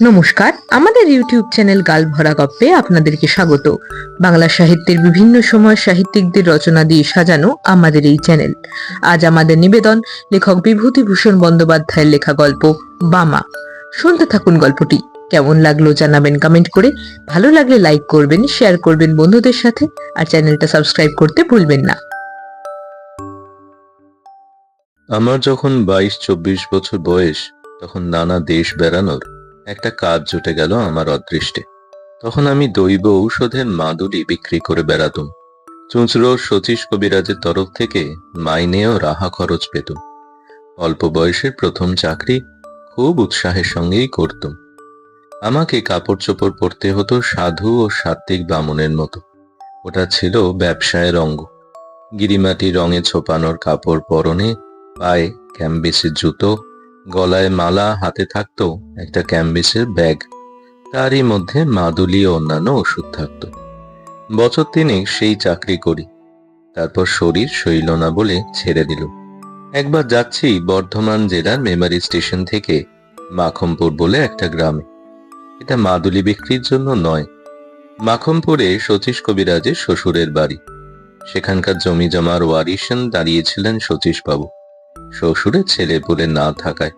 নমস্কার, আমাদের YouTube channel গাল ভরা গপ্পে আপনাদেরকে স্বাগত। বাংলা সাহিত্যের বিভিন্ন সময় সাহিত্যিকদের রচনা দিয়ে সাজানো আমাদের এই চ্যানেল। আজ আমাদের নিবেদন লেখক বিভূতিভূষণ বন্দ্যোপাধ্যায়ের লেখা গল্প, বামা। শুনতে থাকুন গল্পটি। কেমন লাগল জানাবেন কমেন্ট করে। ভালো লাগলে লাইক করবেন শেয়ার করবেন বন্ধুদের সাথে, আর চ্যানেলটা সাবস্ক্রাইব করতে ভুলবেন না। আমার যখন বাইশ চব্বিশ বছর বয়স, তখন নানা দেশ বেড়ানোর একটা কাজ জুটে গেল আমার অদৃষ্টে। তখন আমি দৈব ঔষধের মাদুলি বিক্রি করে বেড়াতুম। চুঁচড়ো শচীশ কবিরাজের তরফ থেকে মাইনেও রাহা খরচ পেতুম। অল্প বয়সের প্রথম চাকরি খুব উৎসাহের সঙ্গেই করতুম। আমাকে কাপড় চোপড় পরতে হতো সাধু ও সাত্ত্বিক বামনের মতো। ওটা ছিল ব্যবসায়ের অঙ্গ। গিরিমাটি রঙে ছোপানোর কাপড় পরনে পায়ে ক্যাম্বিসের জুতো গলায় মালা হাতে থাকতো, একটা ক্যাম্বিসের ব্যাগ। তারই মধ্যে মাদুলি ও অন্যান্য ওষুধ থাকতো। বছর তিনেক সেই চাকরি করি। তারপর শরীর সইল না বলে ছেড়ে দিল। একবার যাচ্ছি বর্ধমান জেলার মেমারি স্টেশন থেকে মাখমপুর বলে একটা গ্রামে। এটা মাদুলি বিক্রির জন্য নয়। মাখমপুরে শচীশ কবিরাজের শ্বশুরের বাড়ি। সেখানকার জমি জমার ওয়ারিশন দাঁড়িয়েছিলেন শচীশ বাবু। শ্বশুরের ছেলে বলে না থাকায়।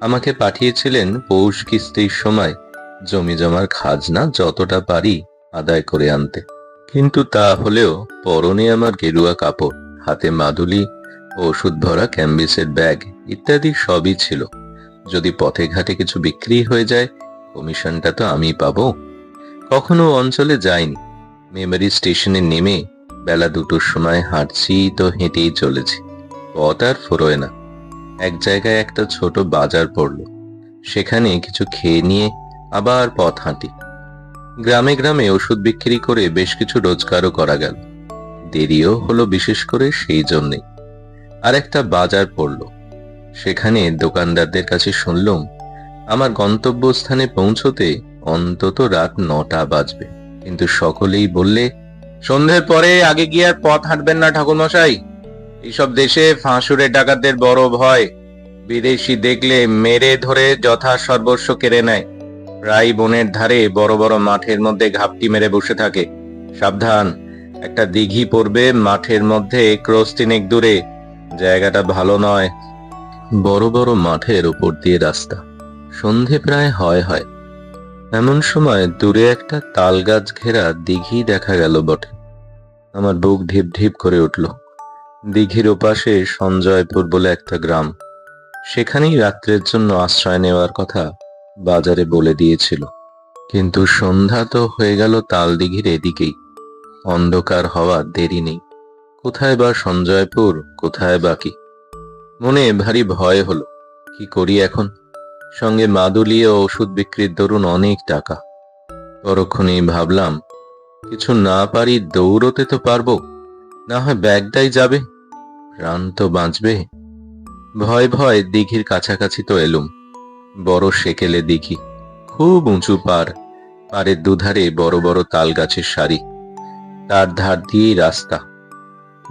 আমাকে পাঠিয়েছিলেন পৌষ কিস্তির সময় জমি জমার খাজনা যতটা পারি আদায় করে আনতে। কিন্তু তা হলেও পরনে আমার গেরুয়া কাপড়, হাতে মাদুলি, ওষুধ ভরা ক্যাম্বিসের ব্যাগ ইত্যাদি সবই ছিল। যদি পথে ঘাটে কিছু বিক্রি হয়ে যায়, কমিশনটা তো আমি পাবো। কখনো অঞ্চলে যাইনি। মেমারি স্টেশনে নেমে বেলা দুটোর সময় হাঁটছি তো হেঁটেই চলেছি। পথ আর ফুরোয় না। এক জায়গায় একটা ছোট বাজার পড়ল। সেখানে কিছু খেয়ে নিয়ে আবার পথ হাঁটি। গ্রামে গ্রামে ওষুধ বিক্রি করে বেশ কিছু রোজগারও করা গেল। দেরিও হলো বিশেষ করে সেই জন্যেই আর একটা বাজার পড়ল। সেখানে দোকানদারদের কাছে শুনলুম, আমার গন্তব্যস্থানে পৌঁছতে অন্তত রাত নটা বাজবে। কিন্তু সকলেই বললে, সন্ধ্যের পরে আগে গিয়ে আর পথ হাঁটবেন না ঠাকুরমশাই। এইসব দেশে ফাঁসুরে ডাকাতদের বড় ভয়। বিদেশি দেখলে মেরে ধরে যথা সর্বস্ব কেড়ে নেয়। প্রায় বনের ধারে বড় বড় মাঠের মধ্যে ঘাপটি মেরে বসে থাকে। সাবধান, একটা দিঘি পড়বে মাঠের মধ্যে ক্রোস তিনেক দূরে। জায়গাটা ভালো নয়। বড় বড় মাঠের উপর দিয়ে রাস্তা। সন্ধে প্রায় হয় হয়। এমন সময় দূরে একটা তাল গাছ ঘেরা দিঘি দেখা গেল বটে। আমার বুক ঢিপ ঢিপ করে উঠল। দিঘির ওপাশে সঞ্জয়পুর বলে একটা গ্রাম। সেখানেই রাত্রের জন্য আশ্রয় নেওয়ার কথা বাজারে বলে দিয়েছিল। কিন্তু সন্ধ্যা তো হয়ে গেল তাল দিঘির এদিকেই। অন্ধকার হওয়া দেরি নেই। কোথায় বা সঞ্জয়পুর, কোথায় বাকি মনে ভারী ভয় হলো, কি করি এখন? সঙ্গে মাদুলি ও ওষুধ বিক্রির দরুন অনেক টাকা। পরক্ষণেই ভাবলাম, কিছু না পারি দৌড়তে তো পারব, না হয় ব্যাগটাই যাবে। প্রাণ তো বাঁচবে। ভয় ভয় দিঘির কাছাকাছি তো এলুম। বড় সেকেলে দিঘি, খুব উঁচু পার। পাড়ের দুধারে বড় বড় তাল গাছের সারি। তার ধার দিয়েই রাস্তা।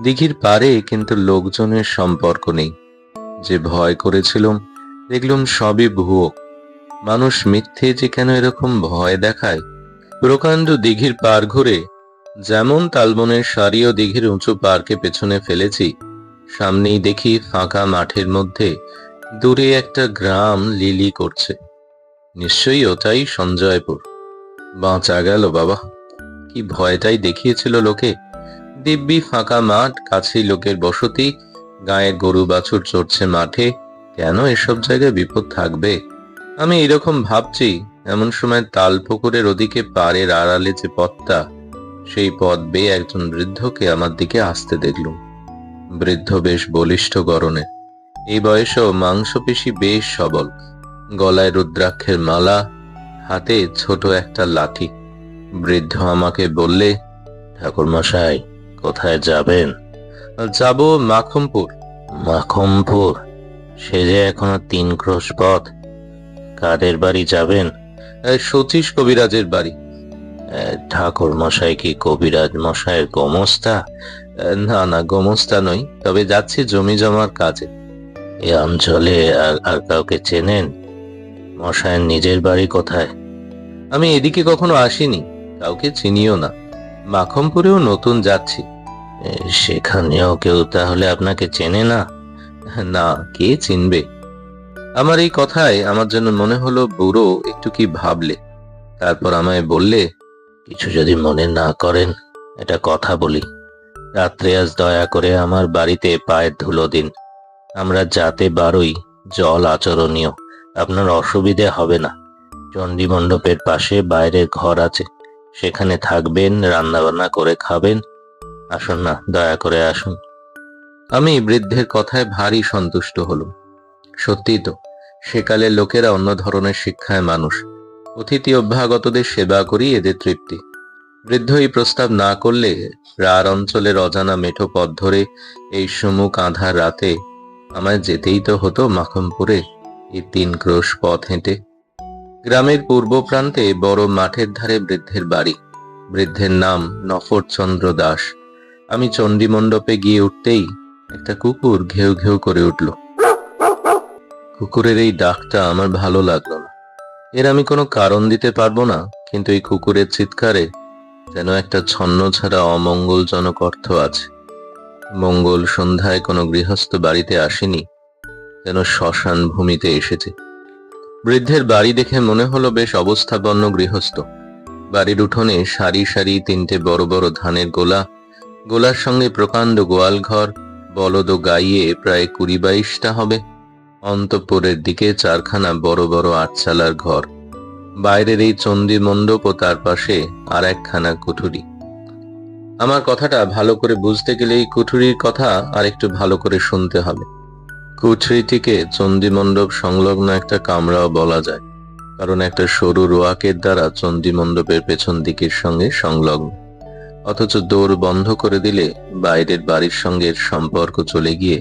দিঘির পারে কিন্তু লোকজনের সম্পর্ক নেই। যে ভয় করেছিলাম, দেখলুম সবই ভুয়ো। মানুষ মিথ্যে যে কেন এরকম ভয় দেখায়? প্রকাণ্ড দিঘির পার ঘুরে যেমন তালবনের সারি ও দিঘির উঁচু পার্কে পেছনে ফেলেছি সামনেই দেখি ফাঁকা মাঠের মধ্যে দূরে একটা গ্রাম লিলি করছে। নিশ্চয়ই ওটাই সঞ্জয়পুর। বাঁচা গেল বাবা। কি ভয়টাই দেখিয়েছিল লোকে। দিব্যি ফাঁকা মাঠ, কাছেই লোকের বসতি, গায়ে গরু বাছুর চড়ছে মাঠে। কেন এসব জায়গায় বিপদ থাকবে? আমি এরকম ভাবছি, এমন সময় তাল পুকুরের ওদিকে পাড়ের আড়ালে যে পথটা, সেই পথ বেয়ে একজন বৃদ্ধকে আমার দিকে আসতে দেখলুম। বৃদ্ধ বেশ বলিষ্ঠ গরনে এই বয়সেও মাংসপেশি বেশ সবল। গলায় রুদ্রাক্ষের মালা, হাতে ছোট একটা লাঠি। বৃদ্ধ আমাকে বললে, ঠাকুরমশাই, কোথায় যাবেন? যাব মাখমপুর। মাখমপুর? সে যে এখনও তিন ক্রোশ পথ। কাদের বাড়ি যাবেন? সতীশ কবিরাজের বাড়ি। ঠাকুর মশাই কি কবিরাজ মশাইয়ের গোমস্তা? না না, গোমস্তা নই, তবে যাচ্ছি জমি জমার কাজে। এ অঞ্চলে আর আর কাউকে চেনেন? মশায়ের নিজের বাড়ি কোথায়? আমি এদিকে কখনো আসিনি, কাউকে চিনিও না। মাখমপুরেও নতুন যাচ্ছি। সেখানেও কেউ তাহলে আপনাকে চেনে না? না, কে চিনবে? আমার এই কথায় আমার জন্য মনে হলো বুড়ো একটু কি ভাবলে। তারপর আমায় বললে, কিছু যদি মনে না করেন এটা কথা বলি। রাত্রে আজ দয়া করে আমার বাড়িতে পায়ের ধুলো দিন। আমরা যাতে বারোই জল আচরণীয়। আপনার অসুবিধে হবে না। চণ্ডী মণ্ডপের পাশে বাইরের ঘর আছে। সেখানে থাকবেন, রান্নাবান্না করে খাবেন। আসুন না, দয়া করে আসুন। আমি বৃদ্ধের কথায় ভারী সন্তুষ্ট হলুম। সত্যি তো, সেকালের লোকেরা অন্য ধরনের শিক্ষায় মানুষ। অতিথি অভ্যাগতদের সেবা করি, এদের তৃপ্তি। বৃদ্ধ এই প্রস্তাব না করলে রার অঞ্চলের অজানা মেঠো পথ ধরে এই সুমুখ আধার রাতে আমায় যেতেই তো হতো মাখমপুরে এই তিন ক্রোশ পথ হেঁটে। গ্রামের পূর্ব প্রান্তে বড় মাঠের ধারে বৃদ্ধের বাড়ি। বৃদ্ধের নাম নফরচন্দ্র দাস। আমি চণ্ডী মণ্ডপে গিয়ে উঠতেই একটা কুকুর ঘেউ ঘেউ করে উঠল। কুকুরের এই ডাকটা আমার ভালো লাগল না। এর আমি কোনো কারণ দিতে পারব না, কিন্তু এই কুকুরের চিৎকারে যেন একটা ছন্ন ছাড়া অমঙ্গলজনক অর্থ আছে। মঙ্গল সন্ধ্যায় কোনো গৃহস্থ বাড়িতে আসেনি, যেন শ্মশান ভূমিতে এসেছে। বৃদ্ধের বাড়ি দেখে মনে হলো বেশ অবস্থাপন্ন গৃহস্থ। বাড়ির উঠোনে সারি সারি তিনটে বড় বড় ধানের গোলা, গোলার সঙ্গে প্রকাণ্ড গোয়াল ঘর, বলদ গাইয়ে প্রায় কুড়ি বাইশটা হবে। অন্তঃপুরের দিকে চারখানা বড় বড় আটচালার ঘর। বাইরের এই চণ্ডী মণ্ডপ ও তার পাশে আর একখানা কুঠুরি। আমার কথাটা ভালো করে বুঝতে গেলে এই কুঠুরির কথা আর একটু ভালো করে শুনতে হবে। কুঠরিটিকে চণ্ডী মণ্ডপ সংলগ্ন একটা কামরাও বলা যায়, কারণ একটা সরু রোয়াকের দ্বারা চণ্ডী মণ্ডপের পেছন দিকের সঙ্গে সংলগ্ন। অথচ দৌড় বন্ধ করে দিলে বাইরের বাড়ির সঙ্গে সম্পর্ক চলে গিয়ে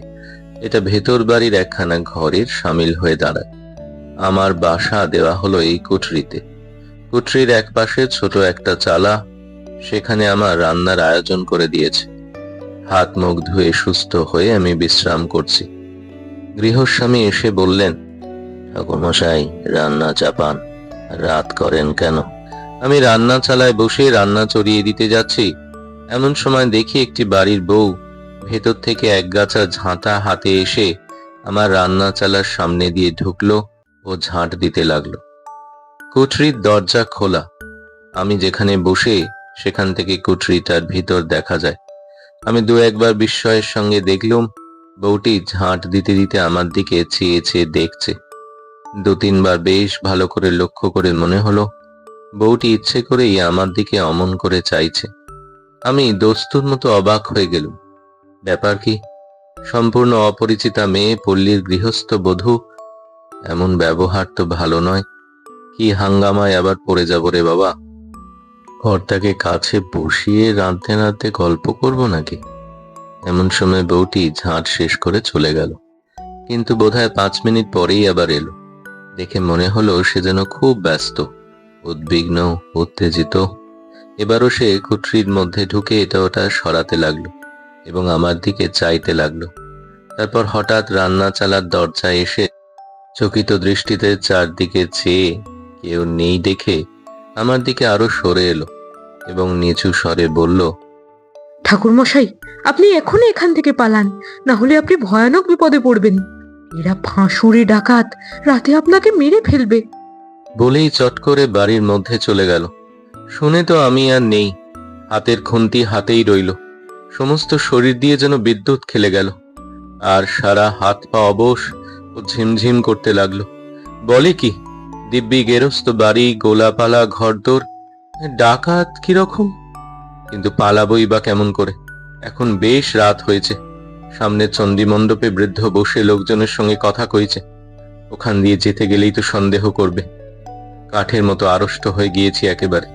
এটা ভেতর বাড়ির একখানা ঘরের সামিল হয়ে দাঁড়ায়। আমার বাসা দেওয়া হলো এই কুঠরিতে। কুঠরির এক পাশে ছোট একটা চালা, সেখানে আমার রান্নার আয়োজন করে দিয়েছে। হাত মুখ ধুয়ে সুস্থ হয়ে আমি বিশ্রাম করছি। গৃহস্বামী এসে বললেন, ঠাকুরমশাই, রান্না চাপান। রাত করেন কেন? আমি রান্না চালায় বসে রান্না চড়িয়ে দিতে যাচ্ছি। এমন সময় দেখি একটি বাড়ির বউ ভেতর থেকে এক গাছা ঝাঁটা হাতে এসে আমার রান্না চালার সামনে দিয়ে ঢুকলো। ও ঝাঁট দিতে লাগল। কুঠরির দরজা খোলা। আমি যেখানে বসে, সেখান থেকে কুঠরিটার ভিতর দেখা যায়। আমি দু একবার বিস্ময়ের সঙ্গে দেখলুম, বউটি ঝাঁট দিতে দিতে আমার দিকে চেয়ে চেয়ে দেখছে। দু তিনবার বেশ ভালো করে লক্ষ্য করে মনে হলো, বউটি ইচ্ছে করেই আমার দিকে অমন করে চাইছে। আমি দস্তুর মতো অবাক হয়ে গেলুম। ব্যাপার কি? সম্পূর্ণ অপরিচিতা মেয়ে পল্লীর গৃহস্থ বধূ এমন ব্যবহার তো ভালো নয়। কি হাঙ্গামায় আবার পড়ে যাব রে বাবা? ঘরটাকে কাছে বসিয়ে রাঁধতে রাঁধতে গল্প করব নাকি? এমন সময় বউটি ঝাঁট শেষ করে চলে গেল। কিন্তু বোধহয় পাঁচ মিনিট পরেই আবার এলো। দেখে মনে হলো সে যেন খুব ব্যস্ত, উদ্বিগ্ন, উত্তেজিত। এবারও সে কুঠরির মধ্যে ঢুকে এটা ওটা সরাতে লাগল এবং আমার দিকে চাইতে লাগল। তারপর হঠাৎ রান্না চালার দরজায় এসে চকিত দৃষ্টিতে চারদিকে চেয়ে কেউ নেই দেখে আমার দিকে আরও সরে এলো এবং নিচু স্বরে বলল ঠাকুরমশাই আপনি এখনই এখান থেকে পালান না হলে আপনি ভয়ানক বিপদে পড়বেন। এরা ফাঁসুরি ডাকাত রাতে আপনাকে মেরে ফেলবে। বলেই চট করে বাড়ির মধ্যে চলে গেল। শুনে তো আমি আর নেই হাতের খুন্তি হাতেই রইল। সমস্ত শরীর দিয়ে যেন বিদ্যুৎ খেলে গেল। আর সারা হাত পা অবশ ও ঝিমঝিম করতে লাগল। বলে কি, দিব্যি গেরস্ত বাড়ি, গোলাপালা, ঘরদোর, ডাকাত কীরকম? কিন্তু পালাবই বা কেমন করে? এখন বেশ রাত হয়েছে। সামনে চণ্ডী মণ্ডপে বৃদ্ধ বসে লোকজনের সঙ্গে কথা কইছে। ওখান দিয়ে যেতে গেলেই তো সন্দেহ করবে। কাঠের মতো আড়ষ্ট হয়ে গিয়েছি একেবারে।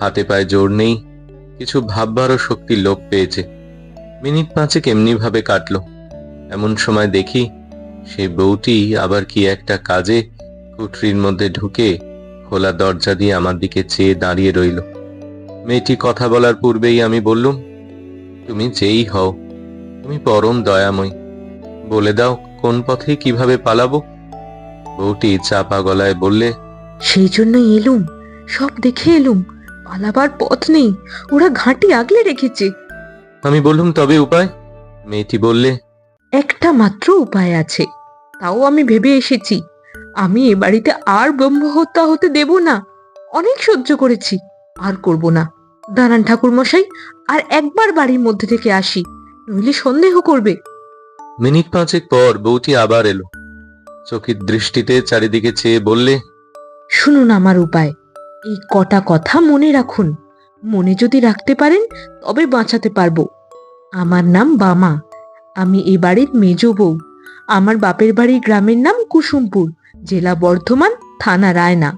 হাতে পায়ে জোর নেই, কিছু ভাববারও শক্তি লোপ পেয়েছে। মিনিট পাঁচেক এমনি ভাবে কাটলো। এমন সময় দেখি সেই বউটি আবার কি একটা কাজে কুঠরির মধ্যে ঢুকে খোলা দরজা দিয়ে আমার দিকে চেয়ে দাঁড়িয়ে রইল। মেয়েটি কথা বলার পূর্বেই আমি বললুম তুমি যেই হও তুমি পরম দয়াময়। বলে দাও কোন পথে কীভাবে পালাবো? বউটি চাপা গলায় বললে সেই জন্যই এলুম সব দেখে এলুম পালাবার পথ নেই ওরা ঘাঁটি আগলে রেখেছে। আমি বললুম তবে উপায়? মেয়েটি বললে একটা মাত্র উপায় আছে। তাও আমি ভেবে এসেছি। আমি এ বাড়িতে আর ব্রহ্ম হত্যা হতে দেব না। অনেক সহ্য করেছি আর করব না। দাঁড়ান ঠাকুর মশাই আর একবার বাড়ির মধ্যে থেকে আসি নইলে সন্দেহ করবে। মিনিট পাঁচেক পর বউটি আবার এলো। চোখের দৃষ্টিতে চারিদিকে চেয়ে বললে শুনুন আমার উপায়। এই কটা কথা মনে রাখুন। মনে যদি রাখতে পারেন তবে বাঁচাতে পারব। আমার নাম বামা। আমি এ বাড়ির মেজ বউ। আমার বাপের বাড়ির গ্রামের নাম কুসুমপুর, জেলা বর্ধমান, থানা রায়না।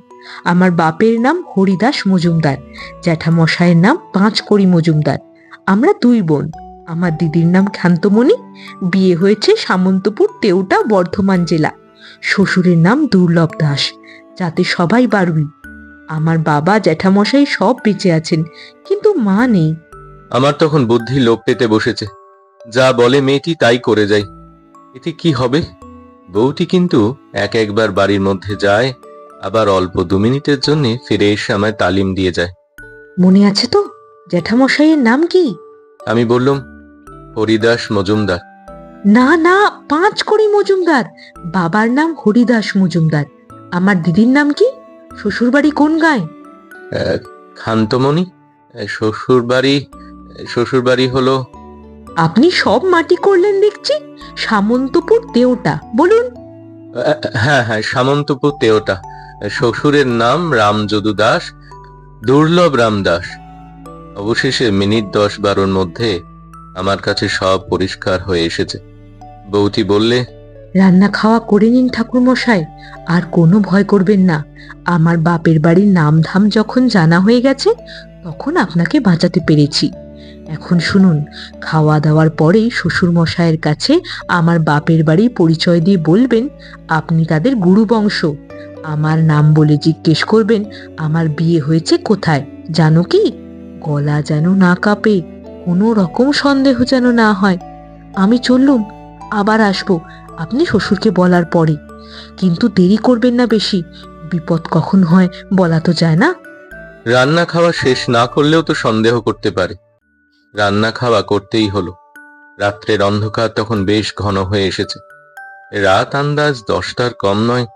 আমার বাপের নাম হরিদাস মজুমদার, জ্যাঠামশাইয়ের নাম পাঁচকড়ি মজুমদার। আমরা দুই বোন। আমার দিদির নাম ক্ষান্তমণি, বিয়ে হয়েছে সামন্তপুর তেওটা বর্ধমান জেলা। শ্বশুরের নাম দুর্লভ দাস, যাতে সবাই বারুই। আমার বাবা, জ্যাঠামশাই সব বেঁচে আছেন, কিন্তু মা নেই। আমার তখন বুদ্ধি লোপ পেতে বসেছে। যা বলে মেয়েটি তাই করে যায়। এতে কি হবে? বউটি কিন্তু এক একবার বাড়ির মধ্যে যায় আবার অল্প দু মিনিটের জন্য ফিরে এসে আমায় তালিম দিয়ে যায়। মনে আছে তো জ্যাঠামশাইয়ের নাম কি? আমি বললুম হরিদাস মজুমদার। না না পাঁচ কড়ি মজুমদার। বাবার নাম হরিদাস মজুমদার। আমার দিদির নাম কি? শ্বশুরবাড়ি কোন গায়ে? খান্তমণি। শ্বশুর বাড়ি শ্বশুর বাড়ি হলো আপনি সব মাটি করলেন দেখছি। সামন্তপুর দেওটা বলুন। হ্যাঁ হ্যাঁ সামন্তপুর তেওটা। শ্বশুরের নাম রামযদু দাস দুর্লভ রাম দাস অবশেষে মিনিট দশ বারোর মধ্যে আমার কাছে সব পরিষ্কার হয়ে এসেছে। বৌটি বললে রান্না খাওয়া করে নিন ঠাকুর মশাই আর কোনো ভয় করবেন না। আমার বাপের বাড়ির নামধাম যখন জানা হয়ে গেছে তখন আপনাকে বাঁচাতে পেরেছি। এখন শুনুন খাওয়া দাওয়ার পরেই শ্বশুর মশাইয়ের কাছে আমার বাপের বাড়ি পরিচয় দিয়ে বলবেন, আপনি তাদের গুরু বংশ। আমার নাম বলে জিজ্ঞেস করবেন, আমার বিয়ে হয়েছে কোথায়? জানো কি? গলা যেন না কাঁপে, কোনো রকম সন্দেহ যেন না হয়। আমি চললুম, আবার আসব, আপনি শ্বশুরকে বলার পরে। কিন্তু দেরি করবেন না বেশি, বিপদ কখন হয় বলা তো যায় না? রান্না খাওয়া শেষ না করলেও তো সন্দেহ করতে পারে। রান্না খাওয়া করতেই হলো। রাত্রের অন্ধকার তখন বেশ ঘন হয়ে এসেছে। রাত আন্দাজ দশটার কম নয়।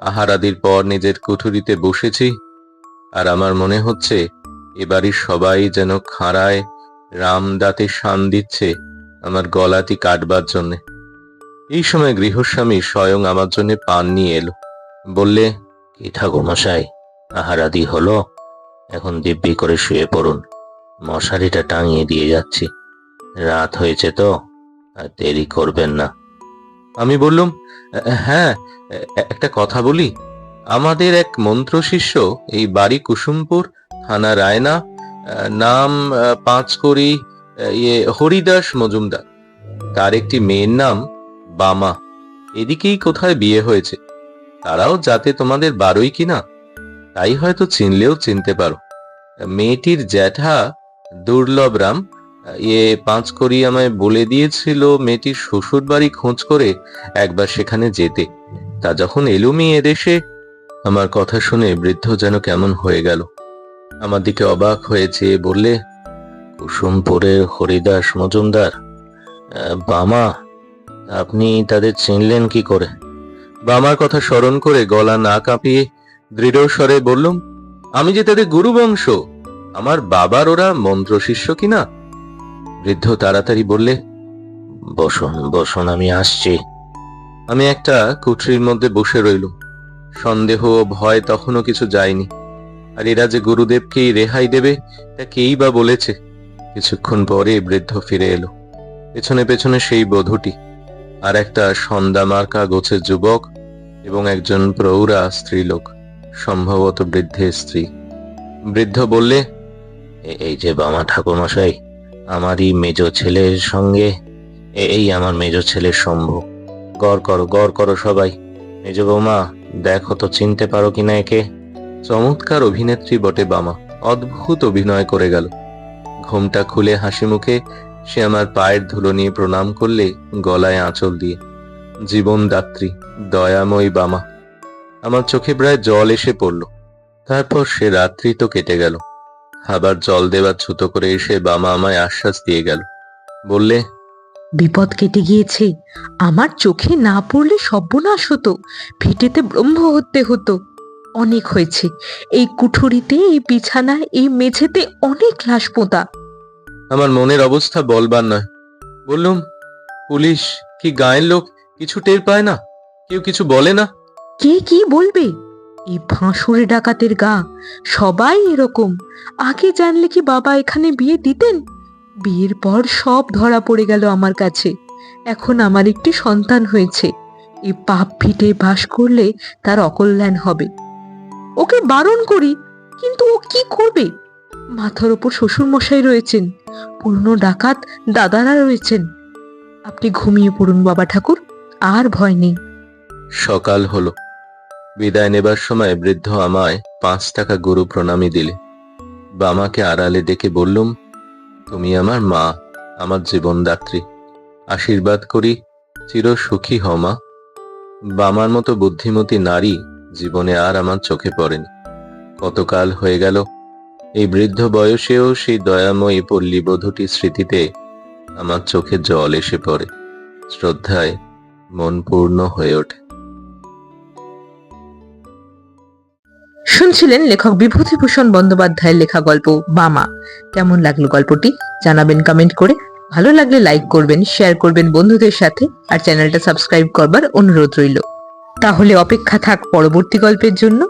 আহারাদির পর নিজের কুঠুরিতে বসেছি আর আমার মনে হচ্ছে এ বাড়ির সবাই যেন খাঁড়ায় রাম দাঁতে শান দিচ্ছে আমার গলাটি কাটবার জন্যে। এই সময় গৃহস্বামী স্বয়ং আমার জন্য পান নিয়ে এলো। বললে, কি ঠাকুর মশাই আহারাদি হলো? এখন দিব্যি করে শুয়ে পড়ুন। মশারিটা টাঙিয়ে দিয়ে যাচ্ছি। রাত হয়েছে তো, আর দেরি করবেন না। আমি বললুম হ্যাঁ একটা কথা বলি। আমাদের এক মন্ত্র শিষ্য এই বাড়ি কুসুমপুর থানা রায়না, নাম পাঁচকড়ি ইয়ে হরিদাস মজুমদার। তার একটি মেয়ের নাম বামা। এদিকেই কোথায় বিয়ে হয়েছে? তারাও যাতে তোমাদের বারোই কিনা, তাই হয়তো চিনলেও চিনতে পারো। মেয়েটির জ্যাঠা দুর্লভ রাম ইয়ে পাঁচ করি আমায় বলে দিয়েছিল মেয়েটির শ্বশুর বাড়ি খোঁজ করে একবার সেখানে যেতে। তা যখন এলুমি এদেশে, আমার কথা শুনে বৃদ্ধ যেন কেমন হয়ে গেল। আমার দিকে অবাক হয়েছে, বললে কুসুমপুরের হরিদাস মজুমদার বামা, আপনি তাদের চিনলেন কি করে? বামার কথা স্মরণ করে গলা না কাঁপিয়ে দৃঢ় স্বরে বললুম, আমি যে তাদের গুরু বংশ আমার বাবার ওরা মন্ত্র শিষ্য কিনা? বৃদ্ধ তাড়াতাড়ি বললে, বসুন বসুন, আমি আসছি। আমি একটা কুঠরির মধ্যে বসে রইলুম। সন্দেহ ও ভয় তখনও কিছু যায়নি। আর এরা যে গুরুদেবকেই রেহাই দেবে, তা কেই বা বলেছে? কিছুক্ষণ পরে বৃদ্ধ ফিরে এলো। পেছনে পেছনে সেই বধূটি, আর একটা সন্ধ্যা মার্কা গোছের যুবক এবং একজন প্রৌঢ়া স্ত্রীলোক, সম্ভবত বৃদ্ধের স্ত্রী। বৃদ্ধ বললে "এ- এই যে বামা ঠাকুরমশাই, আমারই মেজ ছেলের সঙ্গে এই আমার মেজ ছেলের শম্ভু গড় করো গড় করো সবাই। মেজ বৌমা, দেখো তো চিনতে পারো কিনা একে। চমৎকার অভিনেত্রী বটে বামা, অদ্ভুত অভিনয় করে গেল। ঘুমটা খুলে হাসি মুখে সে আমার পায়ের ধুলো নিয়ে প্রণাম করলে গলায় আঁচল দিয়ে জীবনদাত্রী দয়াময়ী বামা। আমার চোখে প্রায় জল এসে পড়ল। তারপর সে রাত্রি তো কেটে গেল। আবার জল দেবার ছুতো করে এসে বামা আমায় আশ্বাস দিয়ে গেল। বললে বিপদ কেটে গিয়েছে। আমার চোখে না পড়লে সর্বনাশ হতো। ভিটেতে ব্রহ্ম হতে হতো। অনেক হয়েছে। এই কুঠুরিতে এই বিছানায় এই মেঝেতে অনেক লাশ পোঁতা। আমার মনের অবস্থা বলবার নয়। বললুম পুলিশ কি গায়ের লোক? কিছু টের পায় না? কেউ কিছু বলে না? কে কি বলবে? এই ফাঁসুরে ডাকাতের গা সবাই এরকম। আগে জানলে কি বাবা এখানে বিয়ে দিতেন? বিয়ের পর সব ধরা পড়ে গেল আমার কাছে। এখন আমার একটি সন্তান হয়েছে। এই পাপ ভিটে বাস করলে তার অকল্যাণ হবে। ওকে বারণ করি, কিন্তু ও কি করবে? মাথার ওপর শ্বশুর মশাই রয়েছেন। পুরনো ডাকাত দাদারা রয়েছেন। আপনি ঘুমিয়ে পড়ুন বাবা ঠাকুর, আর ভয় নেই। সকাল হলো। বিদায় নেবার সময় বৃদ্ধ আমায় পাঁচ টাকা গুরু প্রণামী দিলে। বামাকে আড়ালে ডেকে বললুম, তুমি আমার মা, আমার জীবনদাত্রী। আশীর্বাদ করি, চির সুখী হও মা। বামার মতো বুদ্ধিমতী নারী জীবনে আর আমার চোখে পড়েনি। কতকাল হয়ে গেল, এই বৃদ্ধ বয়সেও সেই দয়াময়ী পল্লীবধূটির স্মৃতিতে আমার চোখে জল এসে পড়ে। শ্রদ্ধায় মন পূর্ণ হয়ে ওঠে। শুনছিলেন লেখক বিভূতিভূষণ বন্দ্যোপাধ্যায়ের লেখা গল্প বামা। কেমন লাগল গল্পটি? জানাবেন কমেন্ট করে। ভালো লাগলে লাইক করবেন শেয়ার করবেন বন্ধুদের সাথে আর চ্যানেলটা সাবস্ক্রাইব করবার অনুরোধ রইল। তাহলে অপেক্ষা থাক পরবর্তী গল্পের জন্য।